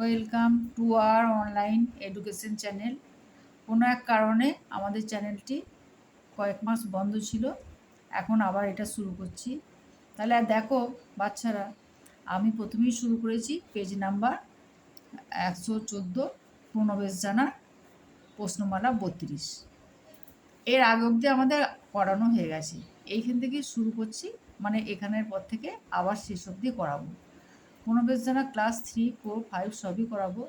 Welcome to our online education channel. কোনো এক কারণে আমাদের চ্যানেলটি কয়েক মাস বন্ধ ছিল, এখন আবার এটা শুরু করছি। তাহলে দেখো বাচ্চারা, আমি প্রথমেই শুরু করেছি পেজ নাম্বার একশো চোদ্দ, প্রণবেশ জানার প্রশ্নমালা বত্রিশ। এর আগে অবধি আমাদের পড়ানো হয়ে গেছে। এইখান থেকে শুরু করছি মানে এখানের পর থেকে আবার শেষ অবধি করাবো। প্রণবেশ জানা ক্লাস থ্রি, ফোর, ফাইভ সবই করাবো।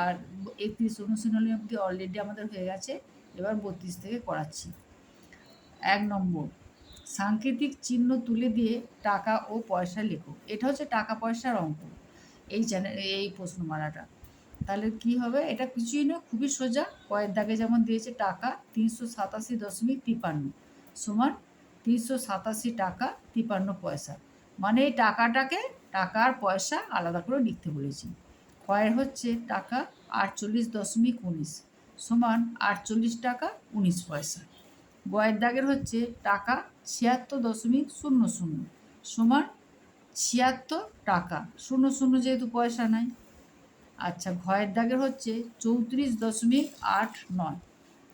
আর একত্রিশ অনুশীলনী অবধি অলরেডি আমাদের হয়ে গেছে, এবার বত্রিশ থেকে করাচ্ছি। এক নম্বর, সাংকেতিক চিহ্ন তুলে দিয়ে টাকা ও পয়সা লেখো। এটা হচ্ছে টাকা পয়সার অঙ্ক। এই চ্যানেল এই প্রশ্নমালাটা। তাহলে কি হবে? এটা কিছুই নয়, খুবই সোজা। কয়ের দাগে যেমন দিয়েছে টাকা, তিনশো সাতাশি দশমিক তিপান্ন সমান তিনশো সাতাশি টাকা তিপান্ন পয়সা। মানে এই টাকাটাকে টাকা আর পয়সা আলাদা করে লিখতে বলেছি। ক্ষয়ের হচ্ছে টাকা আটচল্লিশ দশমিক উনিশ সমান আটচল্লিশ টাকা উনিশ পয়সা। গয়ের দাগের হচ্ছে টাকা ছিয়াত্তর দশমিক শূন্য শূন্য সমান ছিয়াত্তর টাকা শূন্য শূন্য যেহেতু পয়সা নাই। আচ্ছা ঘয়ের দাগের হচ্ছে চৌত্রিশ দশমিক আট নয়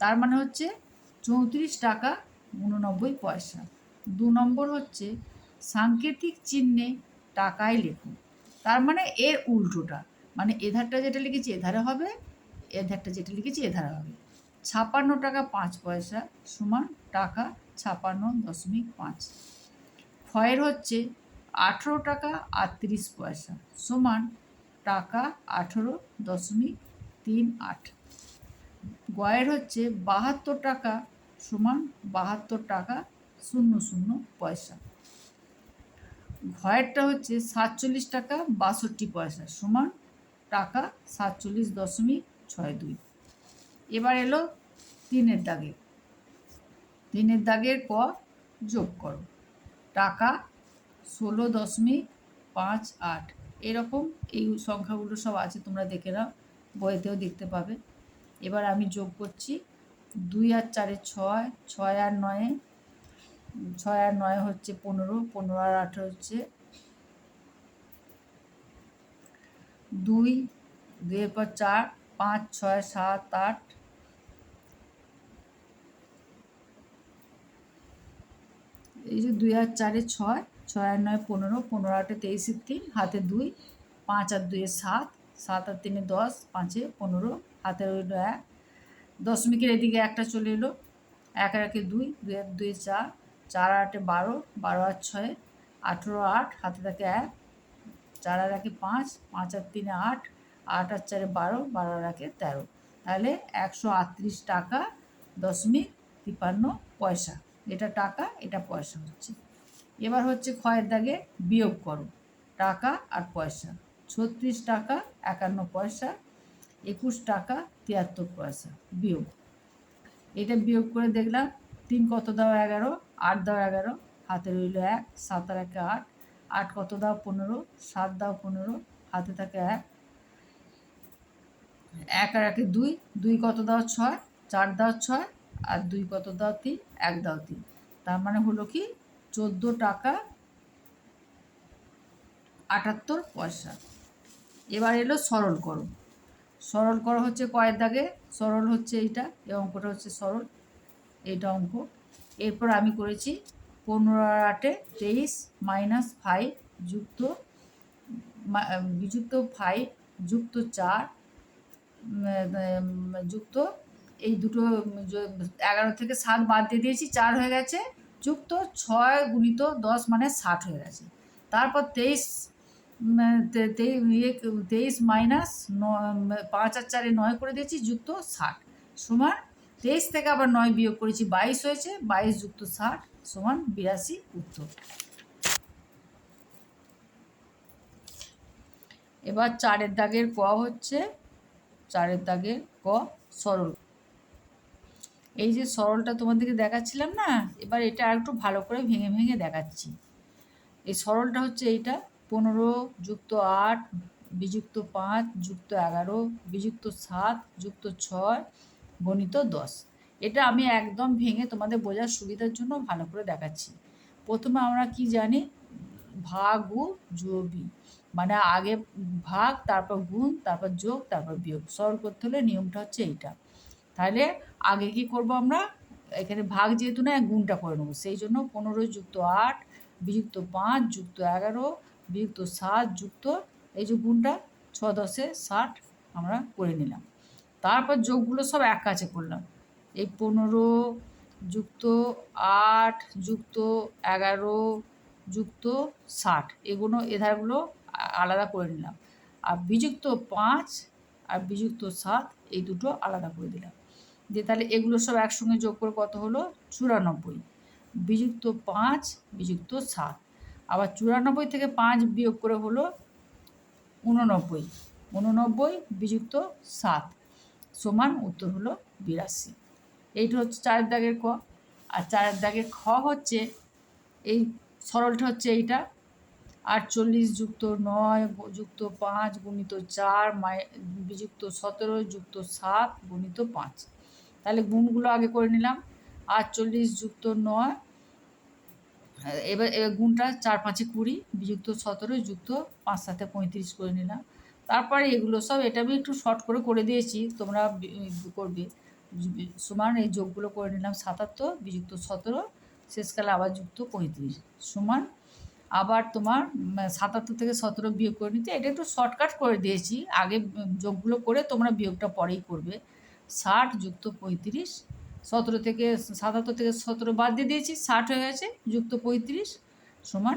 তার মানে হচ্ছে চৌত্রিশ টাকা উননব্বই পয়সা। দু নম্বর হচ্ছে সাংকেতিক চিহ্নে টাকায় লেখুন। তার মানে এর উল্টোটা। মানে এধারটা যেটা লিখেছি, এধারে হবে, এধারটা যেটা লিখেছি, এধারে হবে। ছাপান্ন টাকা পাঁচ পয়সা সমান টাকা ছাপান্ন দশমিক পাঁচ। ক্ষয়ের হচ্ছে আঠেরো টাকা আটত্রিশ পয়সা সমান টাকা আঠেরো দশমিক তিন আট। গয়ের হচ্ছে বাহাত্তর টাকা সমান বাহাত্তর টাকা শূন্য শূন্য পয়সা। ঘয়েরটা হচ্ছে সাতচল্লিশ টাকা বাষট্টি পয়সা সমান টাকা সাতচল্লিশ দশমিক ছয় দুই। এবার এলো তিনের দাগে। তিনের দাগের ক যোগ করো। টাকা ষোলো দশমিক পাঁচ আট। এরকম এই সংখ্যাগুলো সব আছে, তোমরা দেখে নাও, বইতেও দেখতে পাবে। এবার আমি যোগ করছি দুই আর চারে ছয় ছয় আর নয়ে ছয় আর নয় হচ্ছে পনেরো পনেরো আর আঠেরো হচ্ছে দুই দুইয়ের পর চার, পাঁচ, ছয়, সাত, আট, এই যে দুই আর চারে ছয় ছয় আর নয় পনেরো পনেরো আটে তেইশে তিন, হাতে দুই, পাঁচ আর দুয়ে সাত সাত আর তিনে দশ, পাঁচে পনেরো, হাতে রইল এক, দশমিকের এদিকে একটা চলে এলো, এক আর একে দুই দুই আর দুই চার চার আটে বারো বারো আর ছয়ে, আঠেরো আট হাতে থাকে এক, চার আর একে পাঁচ পাঁচ আর তিনে আট আট আর চারে বারো বারো আর একে তেরো। তাহলে একশো আটত্রিশ টাকা দশমিক তিপান্ন পয়সা। এটা টাকা, এটা পয়সা হচ্ছে। এবার হচ্ছে ক্ষয়ের দাগে বিয়োগ করো, টাকা আর পয়সা। ছত্রিশ টাকা, একান্ন পয়সা, একুশ টাকা, তিয়াত্তর পয়সা বিয়োগ। এটা বিয়োগ করে দেখলাম, তিন কত দাও এগারো আট দাও এগারো, হাতে রইল এক, সাত আর একে আট আট কত দাও পনেরো, সাত দাও পনেরো, হাতে থাকে এক। এক আর একে দুই দুই কত দাও ছয়, চার দাও ছয়, আর দুই কত দাও তিন, এক দাও তিন। তার মানে হলো কি, চোদ্দ টাকা আটাত্তর পয়সা। এবার এলো সরল করো। সরল করো হচ্ছে কয়ের দাগে, সরল হচ্ছে এইটা, এই অঙ্কটা হচ্ছে সরল, এইটা অঙ্ক। এরপর আমি করেছি পনেরো আটে তেইশ মাইনাস ফাইভ যুক্ত যুক্ত ফাইভ যুক্ত চার যুক্ত এই দুটো এগারো থেকে সাত বাদ দিয়ে দিয়েছি, চার হয়ে গেছে, যুক্ত ছয় গুণিত দশ মানে ষাট হয়ে গেছে। তারপর তেইশ ইয়ে তেইশ মাইনাস পাঁচ আর চারে নয় করে দিয়েছি, যুক্ত ষাট। সমান তেইশ থেকে আবার নয় বিয়োগ করেছি বাইশ হয়েছে, বাইশ যুক্ত ষাট সমান বিরাশি উত্তর। এবার চারের দাগের ক হচ্ছে, চারের দাগের ক সরল। এই যে সরলটা তোমাদেরকে দেখাচ্ছিলাম না, এবার এটা আর একটু ভালো করে ভেঙে ভেঙে দেখাচ্ছি। এই সরলটা হচ্ছে এইটা, পনেরো যুক্ত আট, বিযুক্ত পাঁচ, যুক্ত এগারো, বিযুক্ত সাত, যুক্ত ছয় গণিত দশ এটা আমি একদম ভেঙে তোমাদের বোঝার সুবিধার জন্য ভালো করে দেখাচ্ছি। প্রথমে আমরা কি জানি? ভাগ ও যোগী মানে আগে ভাগ, তারপর গুণ, তারপর যোগ, তারপর বিয়োগ। সরল করতে হলে নিয়মটা হচ্ছে এইটা। তাহলে আগে কি করব আমরা? এখানে ভাগ যেহেতু না গুণটা করে নেব। সেই জন্য পনেরো যুক্ত আট, বিযুক্ত পাঁচ, যুক্ত এগারো, বিযুক্ত সাত, যুক্ত এই যে গুণটা, ছ দশে ষাট আমরা করে নিলাম। তারপর যোগগুলো সব এক কাছে করলাম। এই পনেরো যুক্ত আট, যুক্ত এগারো, যুক্ত ষাট, এগুলো এধারগুলো আলাদা করে নিলাম। আর বিযুক্ত পাঁচ আর বিযুক্ত সাত, এই দুটো আলাদা করে দিলাম। দিয়ে তাহলে এগুলো সব একসঙ্গে যোগ করে কত হলো? চুরানব্বই। বিযুক্ত পাঁচ, বিযুক্ত সাত। আবার চুরানব্বই থেকে পাঁচ বিয়োগ করে হলো উননব্বই উননব্বই বিযুক্ত সাত। সমান উত্তর হলো বিরাশি। এইটা হচ্ছে চারের দাগের ক। আর চারের দাগের খ হচ্ছে এই সরলটা হচ্ছে এইটা। আটচল্লিশ যুক্ত নয় যুক্ত পাঁচ গুণিত চার মাই বিযুক্ত সতেরো যুক্ত সাত গুণিত পাঁচ। তাহলে গুণগুলো আগে করে নিলাম। আটচল্লিশ যুক্ত নয়, এবার এবার গুণটা চার পাঁচে কুড়ি, বিযুক্ত সতেরো যুক্ত পাঁচ সাথে পঁয়ত্রিশ করে নিলাম। তারপরে এগুলো সব এটা আমি একটু শর্ট করে করে দিয়েছি, তোমরা করবে। সমান এই যোগগুলো করে নিলাম সাতাত্তর, বিযুক্ত সতেরো, শেষকালে আবার যুক্ত পঁয়ত্রিশ। সমান আবার তোমার সাতাত্তর থেকে সতেরো বিয়োগ করে নিতে, এটা একটু শর্টকাট করে দিয়েছি। আগে যোগগুলো করে তোমরা বিয়োগটা পরেই করবে। ষাট যুক্ত পঁয়ত্রিশ, সতেরো থেকে সাতাত্তর থেকে সতেরো বাদ দিয়ে দিয়েছি, ষাট হয়ে গেছে, যুক্ত পঁয়ত্রিশ, সমান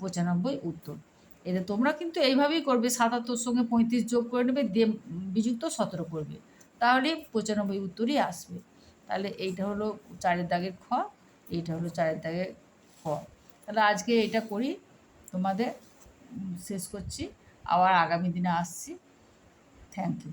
পঁচানব্বই উত্তর। এটা তোমরা কিন্তু এইভাবেই করবে, সাতাত্তর সঙ্গে পঁয়ত্রিশ যোগ করে নেবে, দিয়ে বিযুক্ত সতেরো করবে। তাহলে পঁচানব্বই উত্তরই আসবে। তাহলে এইটা হলো চারের দাগের খ, এইটা হলো চারের দাগের খ। তাহলে আজকে এটা করি, তোমাদের শেষ করছি। আবার আগামী দিনে আসছি। Thank you